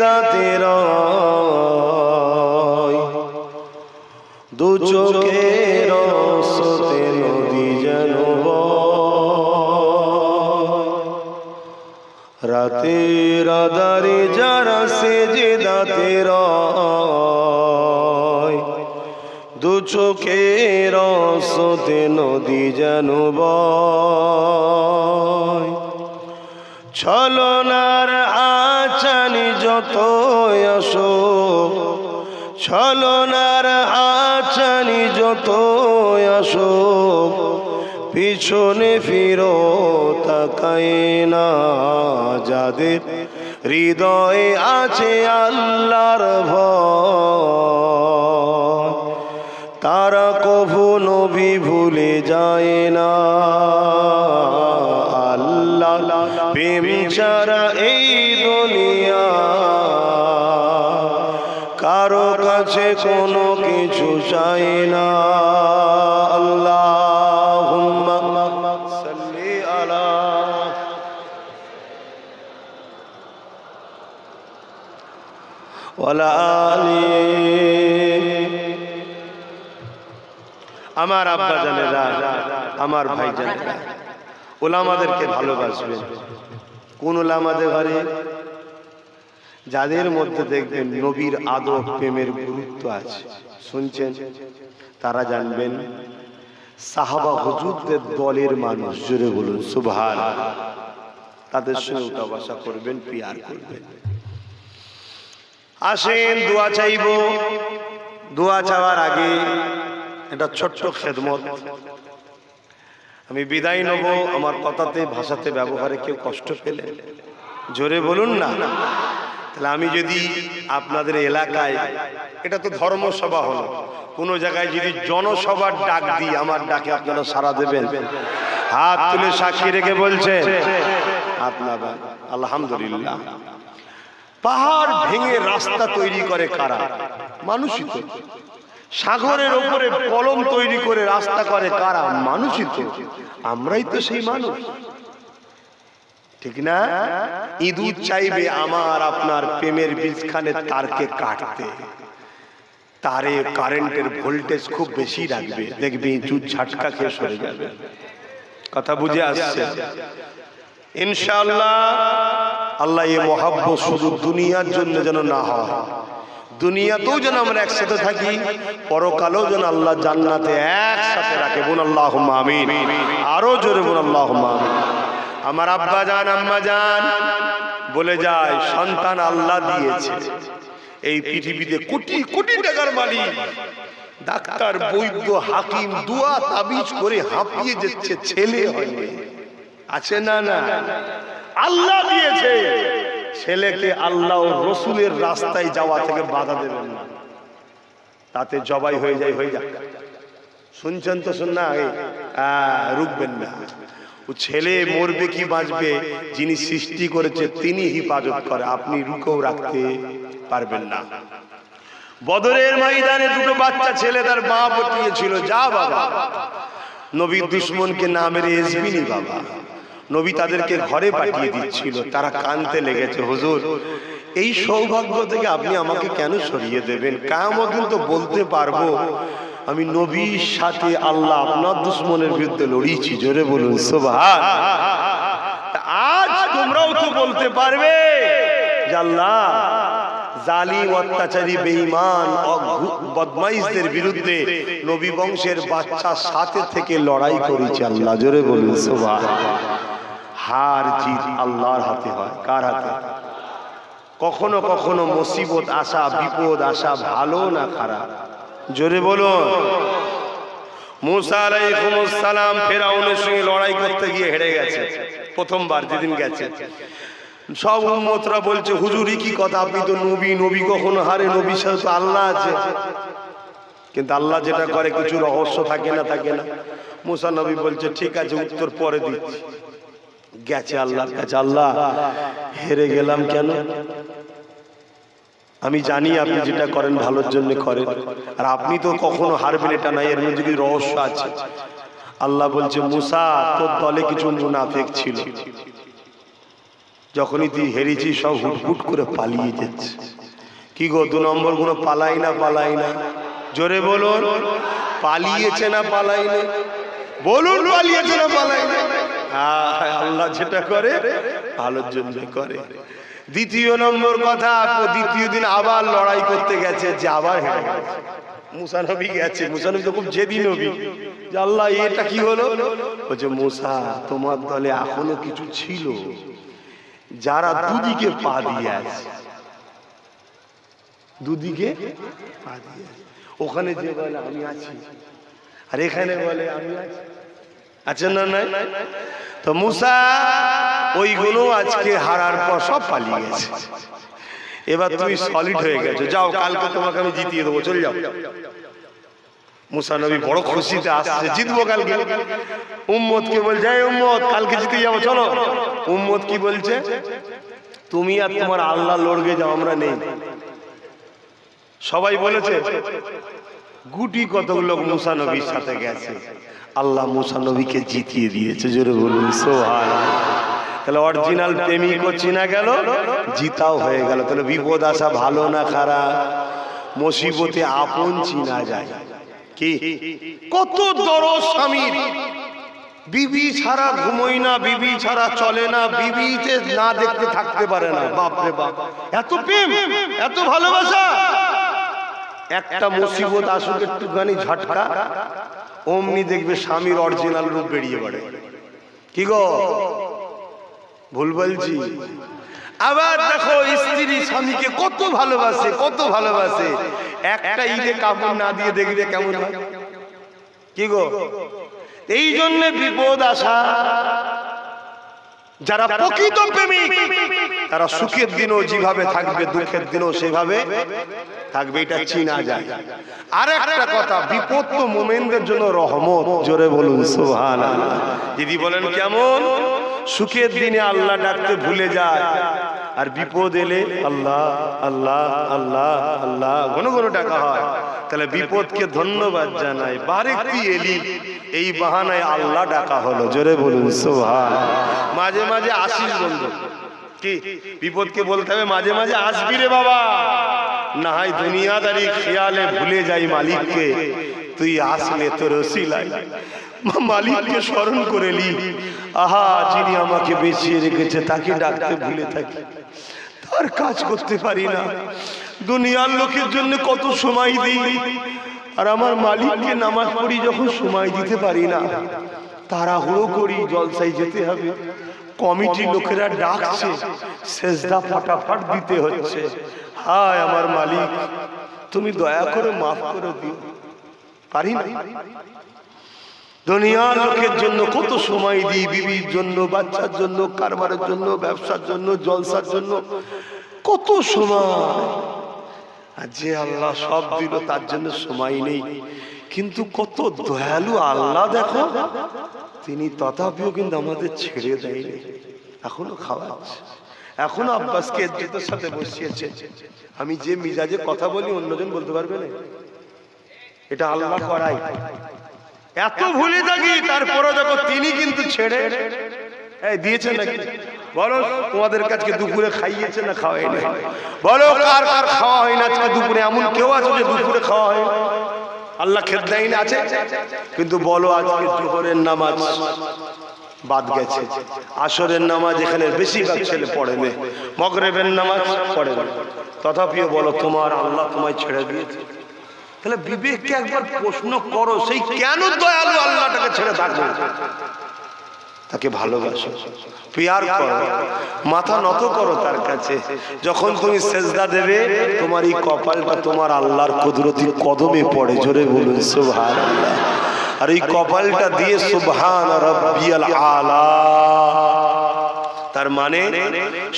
দাঁতের দু চোখের সতে নদী যেন রাতের আদারে যারা সেজে দাঁতের দু চোখের সতে নদী যেন বয়। যত আসো, ছলনার আচানি যত আসো, পিছনে ফিরো তাকায় না যাদের হৃদয়ে আছে আল্লাহর ভয়। তারা কভু নবী ভুলে যায় না। আল্লাহ প্রেম ছাড়া এই কোনো কিছু চাই না। আমার আব্বা জানেরা আমার ভাই জানেরা ওলামাদেরকে ভালোবাসবেন। কোন ওলামাদের ঘরে যাদের মধ্যে দেখবেন নবীর আদব প্রেমের গুরুত্ব আছে। শুনছেন? তারা জানবেন সাহাবা হুজুরদের দলের মানুষ জুড়ে বলুন সুভান তাদের সঙ্গে উঠা বসা করবেন পিয়ার করবেন। আসেন দোয়া চাইব। দোয়া চাওয়ার আগে এটা ছোট্ট খেদমত। আমি বিদায় নেব। আমার কথাতে ভাষাতে ব্যবহারে কেউ কষ্ট পেলে? জোরে বলুন না। তাহলে আমি যদি আপনাদের এলাকায়, এটা তো ধর্মসভা হলো, কোনো জায়গায় যদি জনসভার ডাক দিই, আমার ডাকে আপনারা সারা দেবেন। হাত তুলে সাক্ষী রেখে বলছে আপনার আলহামদুলিল্লাহ। পাহাড় ভেঙে রাস্তা তৈরি করে কারা? মানুষই তো। সাগরের ওপরে কলম তৈরি করে রাস্তা করে কারা? মানুষই তো। আমরাই তো সেই মানুষ। ঠিক না? ইঁদুর চাইবে আমার আপনার প্রেমের বীজখানে তারকে কাটতে। তারে কারেন্টের ভোল্টেজ খুব বেশি রাখবে। দেখবি ইঁদুর ঝাটকা খেয়ে সরে যাবে। কথা বুঝে আসছে? ইনশাআল্লাহ, আল্লাহ এ মহাব্বত শুধু দুনিয়ার জন্য যেন না হয়। দুনিয়াতেও যেন আমরা একসাথে থাকি, পরকালেও যেন আল্লাহ জান্নাতে একসাথে রাখে। বোন আল্লাহ আমিন। আরও জোরে বোন আল্লাহ আমিন। আমার আব্বা জান, আম্মা জান, বলে যায়, সন্তান আল্লাহ দিয়েছে। এই পৃথিবীতে কোটি কোটি টাকার মালিক। ডাক্তার, বৈদ্য, হাকিম, দুয়া, তাবিজ করে হাঁপিয়ে যাচ্ছে, ছেলে হয়নি আছে না না? আল্লাহ দিয়েছে। ছেলেকে আল্লাহ ও রসুলের রাস্তায় যাওয়া থেকে বাধা দেবেন না। তাতে জবাই হয়ে যায় হয়ে যায় শুনছেন তো শুন না? রুকবেন না। ছেলে মরবে কি বাঁচবে যিনি সৃষ্টি করেছে তিনি হিফাজত করে, আপনি রুকেও রাখতে পারবেন না। বদরের ময়দানে দুটো বাচ্চা ছেলে তার মা পটিয়েছিল যা বাবা নবী দুশ্মনকে না মেরে এসবিনি বাবা। নবী তাদেরকে ঘরে পাঠিয়ে দিচ্ছিল, তারা কানতে লেগেছে, হুজুর, এই সৌভাগ্য থেকে আপনি আমাকে কেন সরিয়ে দেবেন? কায়ামদিন তো বলতে পারব আমি নবীর সাথে আল্লাহ আপনার দুশ্মনের বিরুদ্ধে লড়িয়েছি, জোরে বলুন সোভান আজ তোমরাও তো বলতে পারবে আল্লাহ জালিম, অত্যাচারী, বেঈমান বদমাইশদের বিরুদ্ধে নবী বংশের বাচ্চার সাথে থেকে লড়াই করেছে আল্লাহ, জোরে বলুন সোভা হার জিত আল্লাহর হাতে হয়, কার হাতে? কখনো কখনো মুসিবত আসা, বিপদ আসা ভালো না খারাপ? জোরে বলুন। মুসা সালাম, ফেরাউনের সঙ্গে লড়াই করতে গিয়ে হেরে গেছে। প্রথমবার যেদিন গেছে। সব উম্মতরা বলছে, হুজুরি কি কথা, আপনি তো নবী নবী কখনো হারে, নবীর সাথে তো আল্লাহ আছে। কিন্তু আল্লাহ যেটা করে, কিছু রহস্য থাকে না থাকে না। মুসা নবী বলছে, ঠিক আছে, উত্তর পরে দিচ্ছি। গেছে আল্লাহর কাছে, আল্লাহ, হেরে গেলাম কেন? আমি জানি আপনি যেটা করেন ভালোর জন্য করেন। আর আপনি তো কখনো হারবেন এটা নাই এর মধ্যে কি রহস্য আছে? আল্লাহ বলছে মুসা তোর দলে কিছু মুনাফেক ছিল। যখনই তুই হেরেছিস সব হুটহুট করে পালিয়ে যাচ্ছে। কি গো দু নম্বরগুলো পালাই না পালাই না? জোরে বলুন পালিয়েছে না পালাই না? বলুন পালিয়েছে না পালাই না? হ্যাঁ, আল্লাহ যেটা করে ভালোর জন্য করে। দ্বিতীয় নম্বর কথা, দ্বিতীয় দিন আবার লড়াই করতে গেছে, যে আবার হেরে গেছে। মুসানবী গেছে তো খুব জেদি নবী। যে আল্লাহ, এটা কি হলো? বলছে, মুসা, তোমার দলে এখনও কিছু ছিল যারা দুদিকে পা দিয়ে আছে। দুদিকে পা দিয়ে। ওখানে যে বলে, আমি আছি। আর এখানে বলে, আমি আছি। আছেন না নাই? তো মুসা ওইগুলো আজকে হারার পর সব পালিয়ে গেছে। এবার তুমি সলিড হয়ে গেছো। যাও, কালকে তোমাকে আমি জিতিয়ে দেবো। চলে যাও। মুসা নবী বড় খুশিতে আসছে। জিতবো কালকে। উম্মত কে বলছে উম্মত কালকে জিতে যাব, চলো। উম্মত কি বলছে? তুমি আর তোমার আল্লাহ লড়গে যাও, আমরা নেই। সবাই বলেছে, গুটি কতক লোক মুসা নবীর সাথে গেছে। আল্লাহ মুসা নবীকে জিতিয়ে দিয়েছে। জোরে বলুন, সোহান। তাহলে অরিজিনাল প্রেমিকও চিনা গেল, জিতাও হয়ে গেল। তাহলে বিপদ আসা ভালো না খারাপ? মুসিবতে আপন চিনা যায়। কি? কত দর স্বামীর। বিবি ছাড়া ঘুমোই না, বিবি ছাড়া চলে না, বিবিতে না দেখতে থাকতে পারে না। বাপ রে বাপ। এত প্রেম, এত ভালোবাসা। একটা মুসিবত আসুক একটুখানি ঝটকা, অমনি দেখবে স্বামীর অরিজিনাল রূপ বেরিয়ে পড়ে। কি গো? ভুল বলছি আবার দেখো স্ত্রী স্বামীকে কত ভালোবাসে কত ভালোবাসে। একটা ঈদে কাপড় না দিয়ে দেখবে কেমন কি গো? এই জন্য বিপদ আসা। যারা প্রকৃত প্রেমিক তারা সুখের দিনও যেভাবে থাকবে দুঃখের দিনও সেভাবে থাকবে এটা চিনা যায়। আর একটা কথা বিপদ তো মোমেনদের জন্য রহমত। জোরে বলুন সোহান দিদি বলেন কেমন? সুখের দিনে আল্লাহ ডাকতে ভুলে যায়। আর বিপদ এলে আল্লাহ আল্লাহ আল্লাহ আল্লাহ, ঘন ঘন ডাকা হয়। তাহলে বিপদকে ধন্যবাদ জানাই। বারেক তুই এলি? এই বাহানায় আল্লাহ ডাকা হলো। জোরে বলুন সোহান মাঝে মাঝে আসিস বন্ধু। কি? বিপদকে বলতে হবে, মাঝে মাঝে আসবি রে বাবা। না হয় দুনিয়াদারি খেয়ালে ভুলে যাই মালিককে। তুই আসলে তোর ওসিলাই মালিককে স্মরণ করে লি। আহা, যিনি আমাকে বেঁচিয়ে রেখেছে, তাকে ডাকতে ভুলে থাকি। তার কাজ করতে পারি না। দুনিয়ার লোকের জন্য কত সময় দিই। আর আমার মালিককে নামাজ পড়ি যখন সময় দিতে পারি না। তারা তাড়াহুড়ো করি জলসাই যেতে হবে। কমিটি লোকেরা ডাকছে, সেজদা ফটাফট দিতে হচ্ছে। হায় আমার মালিক, তুমি দয়া করে মাফ করে দিও। পারি না? দুনিয়ার লোকের জন্য কত সময় দিই, বিবির জন্য, বাচ্চার জন্য, কারবারের জন্য, ব্যবসার জন্য, জলসার জন্য, কত সময়? আর যে আল্লাহ সব দিল, তার জন্য সময় নেই। কিন্তু কত দয়ালু আল্লাহ দেখো, তিনি তথাপিও কিন্তু আমাদের ছেড়ে দেয়নি। এখনও খাওয়াচ্ছে। এখনও আব্বাসকে ইজ্জতের সাথে বসিয়েছে। আমি যে মিজাজে কথা বলি, অন্যজন বলতে পারবে না। এটা আল্লাহ করাই। এত ভুলে থাকি তারপরে দেখো তিনি কিন্তু ছেড়ে নাকি? বলো, তোমাদের দুপুরে খাইয়েছে না খাওয়াই না বলো খাওয়া হয় না? আজকে দুপুরে এমন কেউ আছে দুপুরে আছে। কিন্তু বলো নামাজ বাদ গেছে। আসরের নামাজ এখানে বেশিরভাগ ছেলে পড়ে না। মগরেবের নামাজ পড়ে তথাপিও বলো, তোমার আল্লাহ তোমায় ছেড়ে দিয়েছে। তাহলে বিবেককে একবার প্রশ্ন করো সেই কেন দয়ালু আল্লাহটাকে ছেড়ে থাকবে তাকে ভালোবাসো। পেয়ার করো। মাথা নত করো তার কাছে। যখন তুমি সেজদা দেবে তোমার এই কপালটা তোমার আল্লাহর কুদরতি কদমে পড়ে। জোরে বলুন সুবহান আর এই কপালটা দিয়ে সুবহান রব্বিয়াল আলা। তার মানে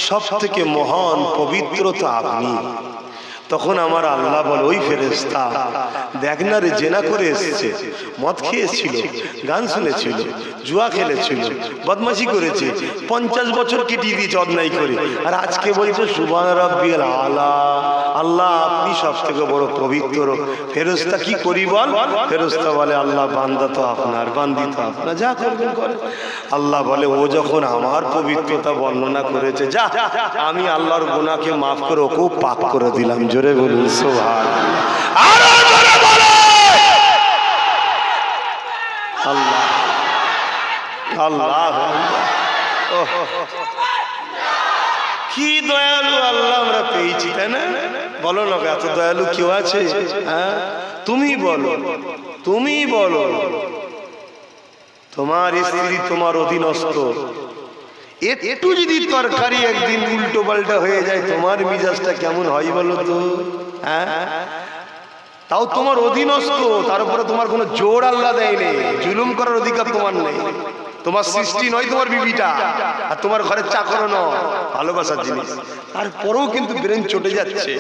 সব থেকে মহান পবিত্রতা আপনি। তখন আমার আল্লাহ বলে, ওই ফেরেস্তা দেখ না রে, জেনা করে এসেছে। মদ খেয়েছিল, গান শুনেছিল, জুয়া খেলেছিল, বদমাশি করেছে। পঞ্চাশ বছর কেটিয়ে দিয়েছে অন্যায় করে? আর আজকে বলছে সুবান রব্বিল আলা। আল্লাহ, আপনি সব থেকে বড় পবিত্র। ফেরস্তা কি করি বল? ফেরস্তা বলে, আল্লাহ, বান্দা তো আপনার, বান্দি তো আপনার, যা করবেন করে আল্লাহ বলে, ও যখন আমার পবিত্রতা বর্ণনা করেছে, যা, আমি আল্লাহর গুণাকে মাফ করে ওকেও পাক করে দিলাম জোরে বলুন সোহান আল্লাহ। আল্লাহ। কি দয়ালু আল্লাহ আমরা পেয়েছি, তাই না? বলো না, এত দয়ালু কেউ আছে? হ্যাঁ? তুমি বলো। তুমি বলো। তোমার স্ত্রী তোমার অধীনস্থ। একটু যদি তরকারি একদিন উল্টো পাল্টা হয়ে যায়, তোমার মিজাজটা কেমন হয় বলো তো? হ্যাঁ? তাও তোমার অধীনস্থ, তার উপরে তোমার কোনো জোর আল্লাহ দেয়নি জুলুম করার অধিকার তোমার নেই। তোমার সৃষ্টি নয়, তোমার বিবিটা, আর তোমার ঘরের চাকর নয়, ভালোবাসার জিনিস। তারপরেও কিন্তু ব্রেন চটে যাচ্ছে।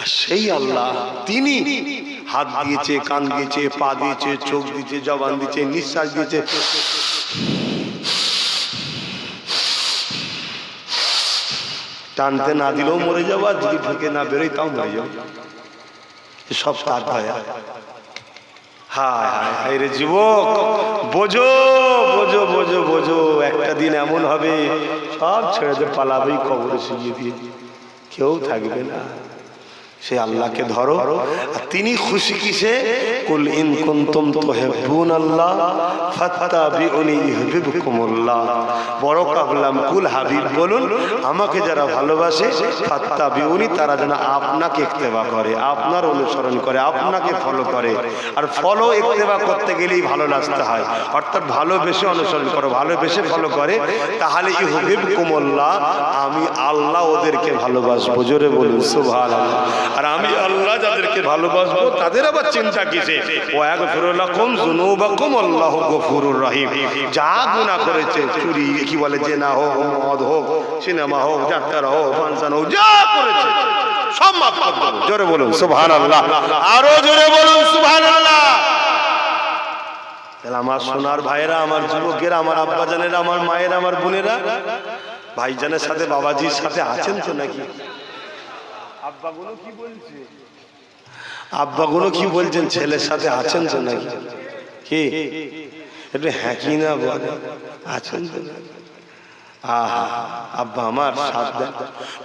আর সেই আল্লাহ, তিনি হাত দিয়েছে, কান দিয়েছে, পা দিয়েছে, চোখ দিয়েছে, জবান দিয়েছে, নিঃশ্বাস দিয়েছে। টানতে না দিলেও মরে যাব আর যদি ঢুকে না বেরোয় তাও মরে যাব। সব তার দয়া। হায় রে যুবক, বোঝো বোঝো বোঝো বোঝো, একটা দিন এমন হবে, সব ছেড়ে যে পালাবেই কবরে শুয়ে দিয়ে। কেউ থাকবে না। সে আল্লাহকে ধরো। তিনি খুশি কিসে? কুল ইন কুনতুম তুহিব্বুন আল্লাহ, ফাত্তাবিউনি ইউহিব্বুকুমুল্লাহ। বড় কাবলাম কুল হাবিব বলুন, আমাকে যারা ভালোবাসে, ফাত্তাবিউনি, তারা যেন আপনাকে ইত্তেবা করে, আপনার অনুসরণ করে, আপনাকে ফলো করে। আর ফলো ইত্তেবা করতে গেলেই ভালো লাগতে হয়। অর্থাৎ ভালোবেসে অনুসরণ করো, ভালোবেসে ফলো করে, তাহলে ইউহিব্বুকুমুল্লাহ, আমি আল্লাহ ওদেরকে ভালোবাসবো। জোরে বলুন, সুবহানাল্লাহ। আর আমি আল্লাহ যাদেরকে ভালোবাসবো, তাদের আবার চিন্তা কিসে? ও এক ফিরুল্লাকুম জুনুবাকুম আল্লাহ গফুরুর রহিম। যা গুনাহ করেছে, চুরি, কি বলে, জেনা হোক, মদ হোক, সিনেমা হোক, যাত্রা হোক, ফাংশন হোক, যা করেছে, সব মাফ করে। জোরে বলুন, সুবহানাল্লাহ। আরও জোরে বলুন, সুবহানাল্লাহ। তাহলে আমার সোনার ভাইয়েরা, আমার যুবকেরা, আমার আব্বাজানেরা, আমার মায়েরা, আমার বোনেরা, ভাইজানের সাথে, বাবাজির সাথে আছেন তো নাকি? আব্বাগুলো কি বলছে? কি বলছেন? ছেলের সাথে আছেন তো নাকি? কি? একটু হ্যাঁ কি না বলে। আছেন তো আহা, আব্বা আমার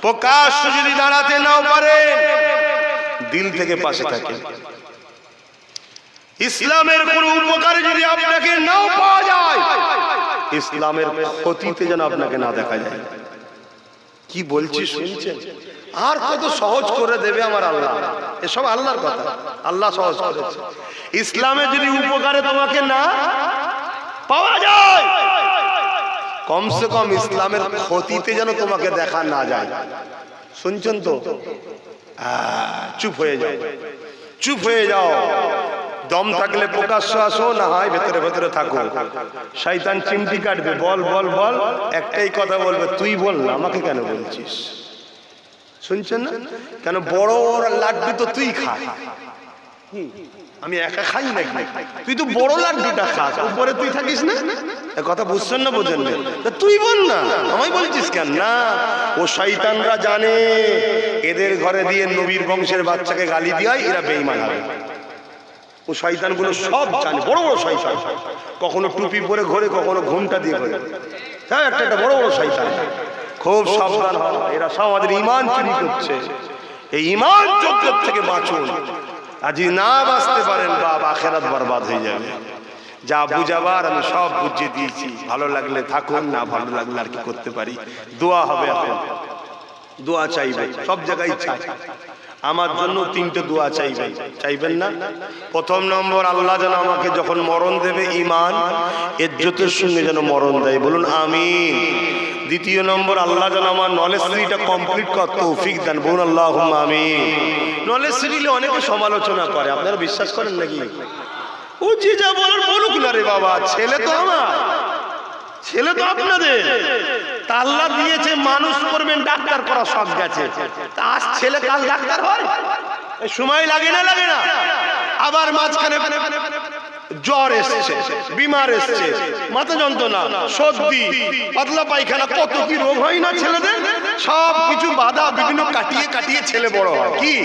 প্রকাশ্য যদি দাঁড়াতে নাও পারে, দিল থেকে পাশে থাকে। ইসলামের কোন উপকারে যদি আপনাকে নাও পাওয়া যায়, ইসলামের ক্ষতিতে যেন আপনাকে না দেখা যায়। কি বলছি শুনছেন? আর কত সহজ করে দেবে আমার আল্লাহ? এসব আল্লাহর কথা। আল্লাহ সহজ করেছে ইসলামে যদি উপকারে তোমাকে না পাওয়া যায়, কমসে কম ইসলামের ক্ষতিতে যেন তোমাকে দেখা না যায়। শুনছেন তো? চুপ হয়ে যাও। চুপ হয়ে যাও। দম থাকলে প্রকাশ্য আসো, না হয় ভেতরে ভেতরে থাকো। শয়তান চিমটি কাটবে। বল বল বল। একটাই কথা বলবে, তুই বল না, আমাকে কেন বলছিস? শুনছেন না? কেন বড় বড় লাড্ডু তো তুই খা? আমি একা খাই নাকি? তুই তো বড় লাড্ডুটা খাস উপরে তুই থাকিস না? কথা বুঝছেন না, বোঝেন না? তুই বল না। আমায় বলছিস কেন? না, ও শয়তানরা জানে, এদের ঘরে দিয়ে নবীর বংশের বাচ্চাকে গালি দিয়াই এরা বেঈমান হবে। ও শয়তানগুলো সব জানে, বড় বড় শয়তান। কখনো টুপি পরে ঘরে, কখনো ঘুমটা দিয়ে ঘরে। হ্যাঁ একটা একটা বড় বড় শয়তান। খুব সাবধান হও এরা সব আমাদের ইমান চুরি করছে। এই ইমান চোখের থেকে বাঁচুন। আর যদি না বাঁচতে পারেন বাপ আখেরাত বরবাদ হয়ে যাবে। যা বুঝাবার আমি সব বুঝিয়ে দিয়েছি। ভালো লাগলে থাকুন না ভালো লাগলে আর কি করতে পারি? দোয়া হবে এখন দোয়া চাইবে। সব জায়গায় চাই। আমার জন্য তিনটে দোয়া চাইবেন চাইবেন না? প্রথম নম্বর আল্লাহ যেন আমাকে যখন মরণ দেবে ইমান এজ্জতের সঙ্গে যেন মরণ দেয়। বলুন আমিন। দ্বিতীয় নম্বর, আল্লাহ যেন আমার নলেজ থ্রিটা কমপ্লিট কর তৌফিক দেন। বলুন আল্লাহ আমি নলেজ থ্রিলে অনেকে সমালোচনা করে, আপনারা বিশ্বাস করেন নাকি? ও যে যা বলার বলুক না রে বাবা, ছেলে তো আমার। ছেলে তো আপনাদের। তা আল্লাহ দিয়েছে, মানুষ করবেন, ডাক্তার করা সব গেছে। আজ ছেলে কাল ডাক্তার হয়? সময় লাগে না লাগে না। আবার মাঝখানে জ্বর এসছে, বিমার এসছে, মাথা যন্ত্রণা, সর্দি, পাতলা পায়খানা, কত কি রোগ হয় না ছেলেদের? সব কিছু বাধা বিভিন্ন কাটিয়ে কাটিয়ে ছেলে বড় হয়। কি?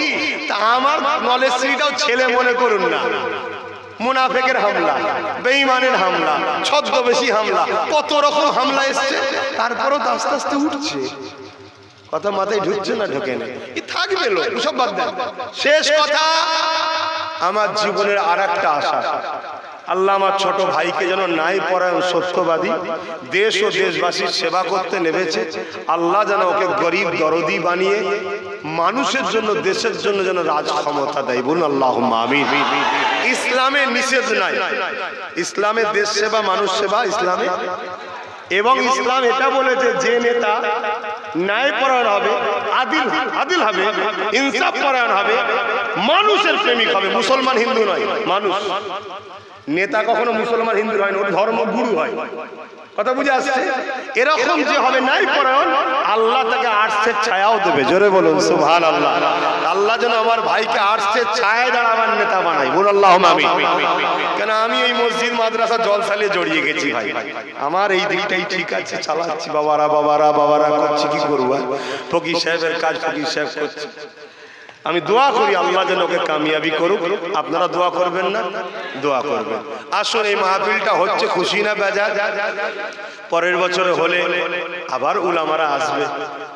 তা আমার নলেজ শ্রীটাও ছেলে মনে করুন না। মুনাফেকের হামলা, বেঈমানের হামলা, ছদ্মবেশী হামলা, কত রকম হামলা এসছে। তারপরও তো আস্তে আস্তে উঠছে। কথা মাথায় ঢুকছে না, ঢোকে না। থাকবে লোক, সব বাদ দেন। শেষ কথা আমার জীবনের আর একটা আশা। আল্লাহ আমার ছোট ভাইকে যেন নাই পরায়ণ সত্যবাদী, দেশ ও দেশবাসীর সেবা করতে নেমেছে। আল্লাহ যেন ওকে গরিব দরদি বানিয়ে, মানুষের জন্য, দেশের জন্য যেন রাজ ক্ষমতা দেয়। বলুন আল্লাহ ইসলামে নিষেধ নাই। ইসলামের দেশ সেবা, মানুষ সেবা, ইসলামে। এবং ইসলাম এটা বলেছে, যে নেতা ন্যায় পরায়ণ হবে, আদিল আদিল হবে, ইনসাফ পরায়ণ হবে, মানুষের প্রেমিক হবে, মুসলমান হিন্দু নয়, মানুষ। নেতা কখনো মুসলমান হিন্দু হয় না, ওর ধর্মগুরু হয়। কথা বুঝে আসছে? এরকম যে হবে নাই পরায়ণ, আল্লাহ তাকে আর্টসের ছায়াও দেবে। জোরে বলুন, সুবহানাল্লাহ। আল্লাহ আল্লাহ যেন আমার ভাইকে আর্টসের ছায়ায় দাঁড়াবার নেতা বানাই বল আল্লাহ আমি কেন আমি এই মসজিদ মাদ্রাসা জল সালিয়ে জড়িয়ে গেছি ভাই? আমার এই দিকটাই ঠিক আছে চালাচ্ছি। বাবারা বাবারা বাবারা করছি কি করব ফকির সাহেবের কাজ ফকির সাহেব করছে। আমি দোয়া করি আল্লাহ যেন ওকে কামিয়াবি করুক। আপনারা দোয়া করবেন না? দোয়া করবেন। আসুন এই মাহফিলটা হচ্ছে খুশি না বেজার পরের বছরে হলে আবার উলামারা আসবে।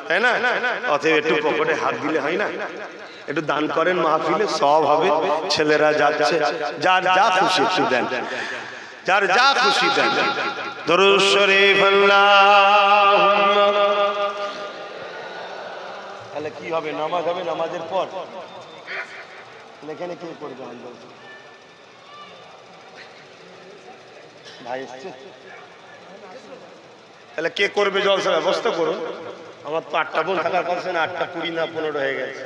তাই না? অতএব একটু পকেটে হাত দিলে হয় না? একটু দান করেন মাহফিলে, সব হবে। ছেলেরা যাচ্ছে। যার যা খুশি একটু দেন। যার যা খুশি দেন। দরুদ তাহলে কি হবে? নামাজ হবে নামাজের পর? এখানে কে করবে ভাই এসছে? তাহলে কে করবে জলসা ব্যবস্থা করুন। আমার তো আটটা বোন থাকার কথা না আটটা কুড়ি না পনেরো হয়ে গেছে।